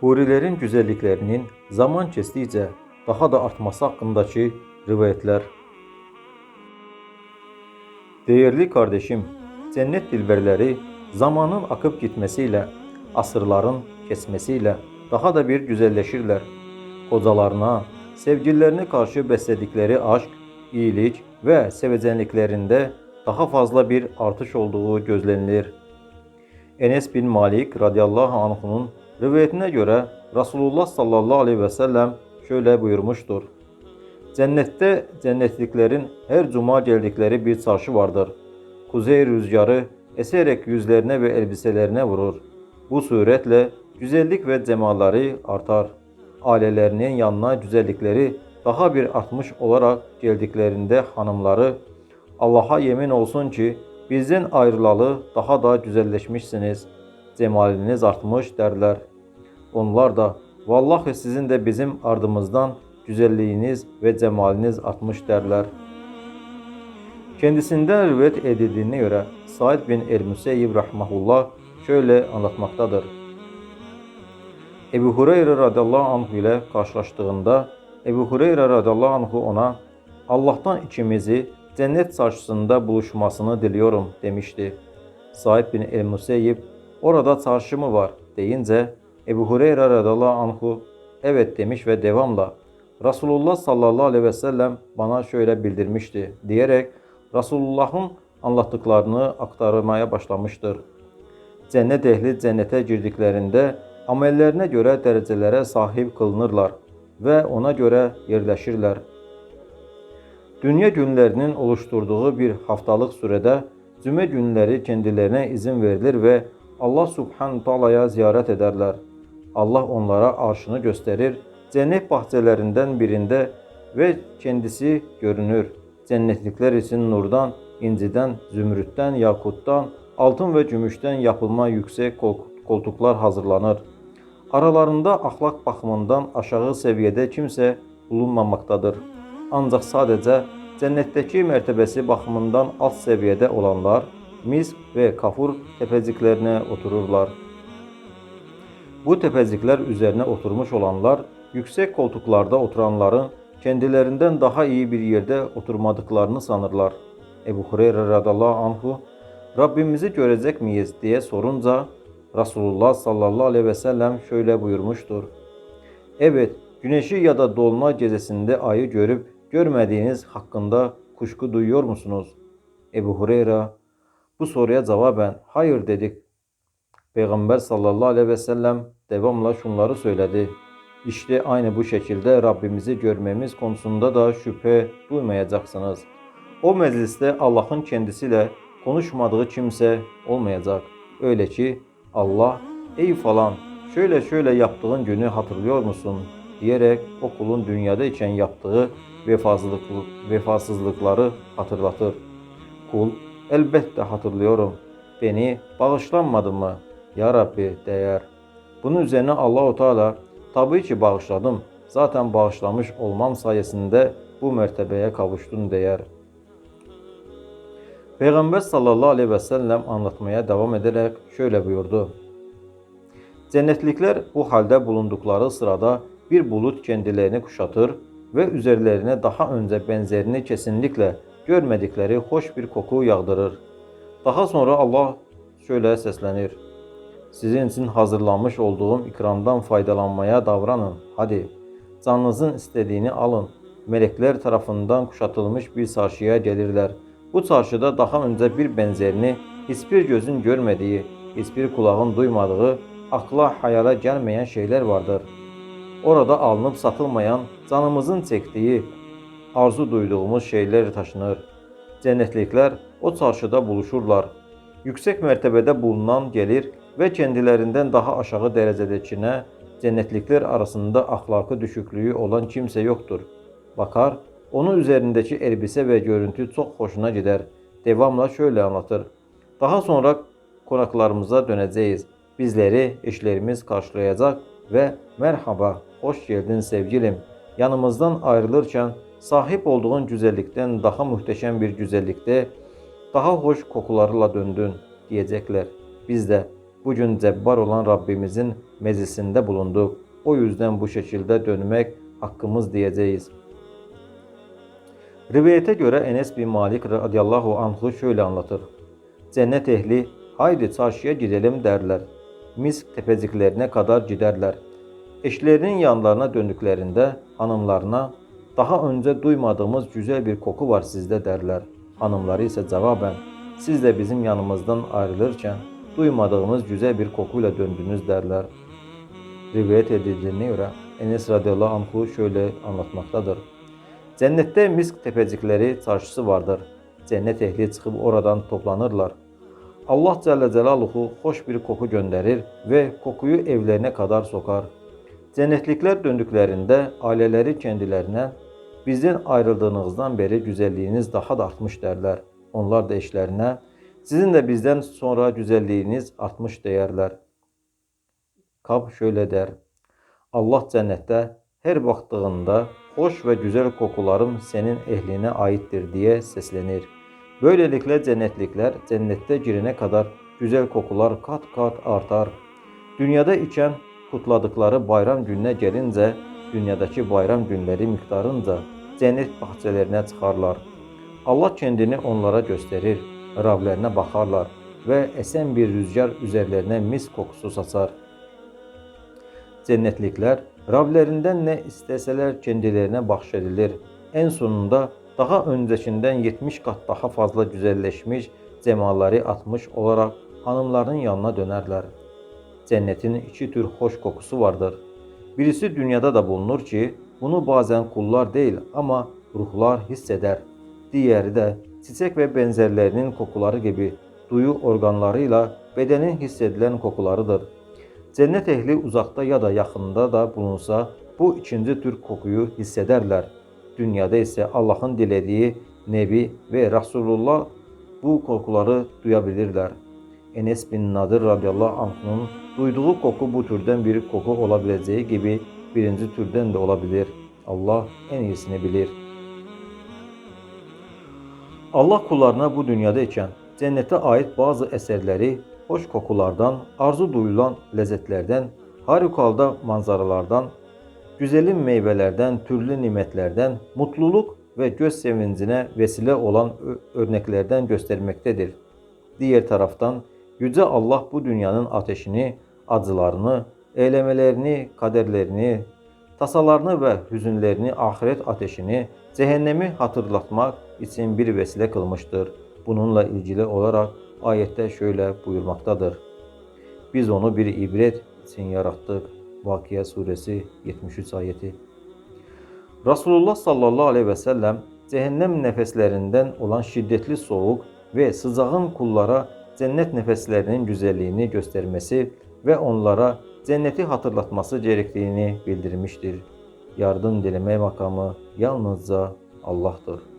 hurilerin güzelliklerinin zaman kestikçe daha da artması hakkındaki rivayetler. Değerli kardeşim, cennet dilberleri zamanın akıp gitmesiyle, asırların kesmesiyle daha da bir güzelleşirler. Kocalarına, sevgililerine karşı besledikleri aşk, iyilik ve sevecenliklerinde daha fazla bir artış olduğu gözlenilir. Enes bin Malik radıyallahu anh'unun rivayetine göre Resulullah sallallahu aleyhi ve sellem şöyle buyurmuştur. Cennette cennetliklerin her cuma geldikleri bir çarşı vardır. Kuzey rüzgarı eserek yüzlerine ve elbiselerine vurur. Bu suretle güzellik ve cemalleri artar. Ailelerinin yanına güzellikleri daha bir artmış olarak geldiklerinde hanımları Allah'a yemin olsun ki bizden ayrılalı daha da güzelleşmişsiniz. Cemaliniz artmış derler. Onlar da vallahi sizin de bizim ardımızdan güzelliğiniz ve cemaliniz artmış derler. Kendisinden rivayet edildiğine göre Said bin el-Müseyyib rahmahullah şöyle anlatmaktadır. Ebu Hureyre radıyallahu anh ile karşılaştığında Ebu Hureyre radıyallahu anhu ona Allah'tan ikimizi cennet çarşısında buluşmasını diliyorum demişti. Said bin el-Museyyib orada çarşı mı var deyince Ebu Hureyre radıyallahu anhu evet demiş ve devamla Resulullah sallallahu aleyhi ve sellem bana şöyle bildirmişti diyerek Resulullah'ın anlattıklarını aktarmaya başlamıştır. Cennet ehli cennete girdiklerinde amellerine göre derecelere sahip kılınırlar ve ona göre yerleşirler. Dünya günlerinin oluşturduğu bir haftalık sürede cüme günleri kendilerine izin verilir ve Allah subhanahu taala'ya ziyaret ederler. Allah onlara arşını gösterir. Cennet bahçelerinden birinde ve kendisi görünür. Cennetlikler için nurdan, inciden, zümrütten, yakuttan, altın ve gümüşten yapılma yüksek koltuklar hazırlanır. Aralarında ahlak bakımından aşağı seviyede kimse bulunmamaktadır. Ancak sadece cennetteki mertebesi bakımından alt seviyede olanlar mis ve kafur tepeciklerine otururlar. Bu tepecikler üzerine oturmuş olanlar yüksek koltuklarda oturanların kendilerinden daha iyi bir yerde oturmadıklarını sanırlar. Ebu Hureyre radallahu anhu Rabbimizi görecek miyiz diye sorunca Resulullah sallallahu aleyhi ve sellem şöyle buyurmuştur. Evet, güneşi ya da dolma gecesinde ayı görüp görmediğiniz hakkında kuşku duyuyor musunuz? Ebu Hureyre bu soruya cevaben hayır dedik. Peygamber sallallahu aleyhi ve sellem devamla şunları söyledi. İşte aynı bu şekilde Rabbimizi görmemiz konusunda da şüphe duymayacaksınız. O mecliste Allah'ın kendisiyle konuşmadığı kimse olmayacak. Öyle ki Allah ey falan şöyle şöyle yaptığın günü hatırlıyor musun diyerek o kulun dünyada için yaptığı vefasızlık, vefasızlıkları hatırlatır. Kul elbette hatırlıyorum. Beni bağışlanmadı mı? Ya Rabbi değer. Bunun üzerine Allahu Teala tabii ki bağışladım. Zaten bağışlamış olmam sayesinde bu mertebeye kavuştun değer. Peygamber sallallahu aleyhi ve sellem anlatmaya devam ederek şöyle buyurdu. Cennetlikler bu halde bulundukları sırada bir bulut kendilerini kuşatır ve üzerlerine daha önce benzerini kesinlikle görmedikleri hoş bir koku yağdırır. Daha sonra Allah şöyle seslenir. Sizin için hazırlanmış olduğum ikramdan faydalanmaya davranın. Hadi, canınızın istediğini alın. Melekler tarafından kuşatılmış bir çarşıya gelirler. Bu çarşıda daha önce bir benzerini hiçbir gözün görmediği, hiçbir kulağın duymadığı, akla hayala gelmeyen şeyler vardır. Orada alınıp satılmayan, canımızın çektiği, arzu duyduğumuz şeyler taşınır. Cennetlikler o çarşıda buluşurlar. Yüksek mertebede bulunan gelir ve kendilerinden daha aşağı derecedekine cennetlikler arasında ahlakı düşüklüğü olan kimse yoktur. Bakar, onun üzerindeki elbise ve görüntü çok hoşuna gider. Devamla şöyle anlatır. Daha sonra konaklarımıza döneceğiz. Bizleri eşlerimiz karşılayacak ve merhaba, hoş geldin sevgilim. Yanımızdan ayrılırken sahip olduğun güzellikten daha muhteşem bir güzellikte, daha hoş kokularla döndün diyecekler. Biz de Bugün cebbar olan Rabbimizin meclisinde bulunduk. O yüzden bu şekilde dönmek hakkımız diyeceğiz. Rivayete göre Enes bin Malik radıyallahu anhu şöyle anlatır. Cennet ehli haydi çarşıya gidelim derler. Misk tepeciklerine kadar giderler. Eşlerinin yanlarına döndüklerinde hanımlarına daha önce duymadığımız güzel bir koku var sizde derler. Hanımları ise cevaben siz de bizim yanımızdan ayrılırken duymadığımız güzel bir kokuyla döndünüz derler. Rivayet edildiğine göre Enes radıyallahu anhu şöyle anlatmaktadır. Cennette misk tepecikleri çarşısı vardır. Cennet ehli çıkıp oradan toplanırlar. Allah Celle Celaluhu hoş bir koku gönderir ve kokuyu evlerine kadar sokar. Cennetlikler döndüklerinde aileleri kendilerine bizden ayrıldığınızdan beri güzelliğiniz daha da artmış derler. Onlar da eşlerine sizin de bizden sonra güzelliğiniz artmış değerler. Kab şöyle der. Allah cennette her baktığında hoş ve güzel kokularım senin ehline aittir diye seslenir. Böylelikle cennetlikler cennette girene kadar güzel kokular kat kat artar. Dünyada içen kutladıkları bayram gününe gelince dünyadaki bayram günleri miktarınca cennet bahçelerine çıkarlar. Allah kendini onlara gösterir, Rablerine bakarlar ve esen bir rüzgar üzerlerine mis kokusu saçar. Cennetlikler Rablerinden ne isteseler kendilerine bahşedilir. En sonunda daha öncekinden 70 kat daha fazla güzelleşmiş, cemalleri atmış olarak hanımların yanına dönerler. Cennetin iki tür hoş kokusu vardır. Birisi dünyada da bulunur ki bunu bazen kullar değil ama ruhlar hisseder. Diğeri de çiçek ve benzerlerinin kokuları gibi duyu organlarıyla bedenin hissedilen kokularıdır. Cennet ehli uzakta ya da yakında da bulunsa bu ikinci tür kokuyu hissederler. Dünyada ise Allah'ın dilediği Nebi ve Resulullah bu kokuları duyabilirler. Enes bin Nadir radıyallahu anh'ın duyduğu koku bu türden bir koku olabileceği gibi birinci türden de olabilir. Allah en iyisini bilir. Allah kullarına bu dünyadayken cennete ait bazı eserleri hoş kokulardan, arzu duyulan lezzetlerden, harikulade manzaralardan, güzelim meyvelerden, türlü nimetlerden, mutluluk ve göz sevincine vesile olan örneklerden göstermektedir. Diğer taraftan Yüce Allah bu dünyanın ateşini, acılarını, eylemelerini, kaderlerini, tasalarını ve hüzünlerini, ahiret ateşini, cehennemi hatırlatmak için bir vesile kılmıştır. Bununla ilgili olarak ayette şöyle buyurmaktadır. Biz onu bir ibret için yarattık. Vakıya suresi 73 ayeti. Resulullah sallallahu aleyhi ve sellem cehennem nefeslerinden olan şiddetli soğuk ve sıcağın kullara cennet nefeslerinin güzelliğini göstermesi ve onlara cenneti hatırlatması gerektiğini bildirmiştir. Yardım dileme makamı yalnızca Allah'tır.